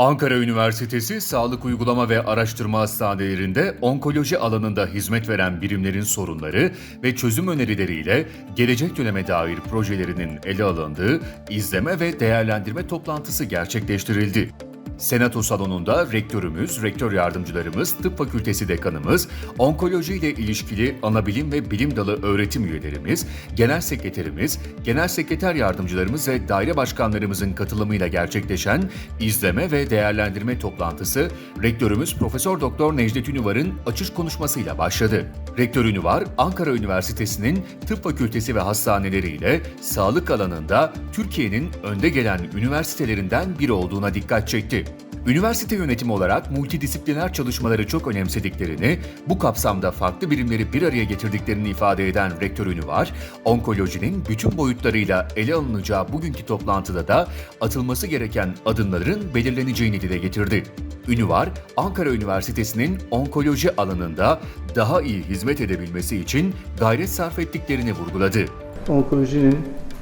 Ankara Üniversitesi Sağlık Uygulama ve Araştırma Hastanelerinde onkoloji alanında hizmet veren birimlerin sorunları ve çözüm önerileriyle gelecek döneme dair projelerinin ele alındığı izleme ve değerlendirme toplantısı gerçekleştirildi. Senato salonunda rektörümüz, rektör yardımcılarımız, tıp fakültesi dekanımız, onkoloji ile ilişkili anabilim ve bilim dalı öğretim üyelerimiz, genel sekreterimiz, genel sekreter yardımcılarımız ve daire başkanlarımızın katılımıyla gerçekleşen izleme ve değerlendirme toplantısı rektörümüz Profesör Doktor Necdet Ünüvar'ın açış konuşmasıyla başladı. Rektör Ünüvar, Ankara Üniversitesi'nin tıp fakültesi ve hastaneleriyle sağlık alanında Türkiye'nin önde gelen üniversitelerinden biri olduğuna dikkat çekti. Üniversite yönetimi olarak multidisipliner çalışmaları çok önemsediklerini, bu kapsamda farklı birimleri bir araya getirdiklerini ifade eden rektör Ünüvar, onkolojinin bütün boyutlarıyla ele alınacağı bugünkü toplantıda da atılması gereken adımların belirleneceğini dile getirdi. Ünüvar, Ankara Üniversitesi'nin onkoloji alanında daha iyi hizmet edebilmesi için gayret sarf ettiklerini vurguladı. onkolojinin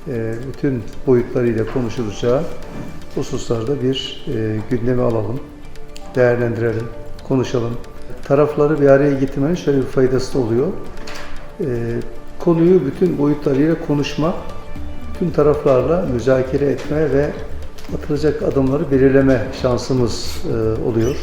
e, bütün boyutlarıyla konuşulacağı hususlarda bir e, gündeme alalım, değerlendirelim, konuşalım. Tarafları bir araya getirmenin şöyle bir faydası da oluyor. E, Konuyu bütün boyutlarıyla konuşma, tüm taraflarla müzakere etme ve atılacak adımları belirleme şansımız e, oluyor.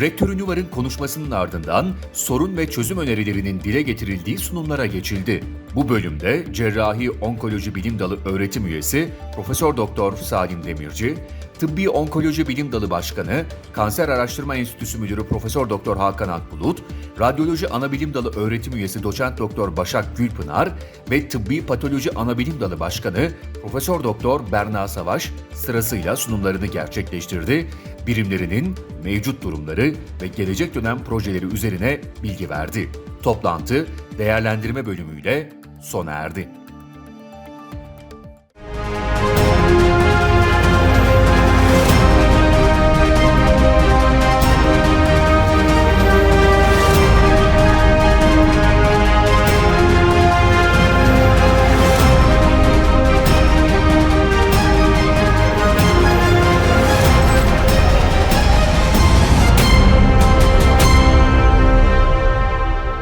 Rektör Ünüvar'ın konuşmasının ardından sorun ve çözüm önerilerinin dile getirildiği sunumlara geçildi. Bu bölümde Cerrahi Onkoloji Bilim Dalı öğretim üyesi Profesör Doktor Salim Demirci, Tıbbi Onkoloji Bilim Dalı Başkanı, Kanser Araştırma Enstitüsü Müdürü Profesör Doktor Hakan Akbulut, Radyoloji Anabilim Dalı öğretim üyesi Doçent Doktor Başak Gülpınar ve Tıbbi Patoloji Anabilim Dalı Başkanı Profesör Doktor Berna Savaş sırasıyla sunumlarını gerçekleştirdi. Birimlerinin mevcut durumları ve gelecek dönem projeleri üzerine bilgi verdi. Toplantı değerlendirme bölümüyle sona erdi.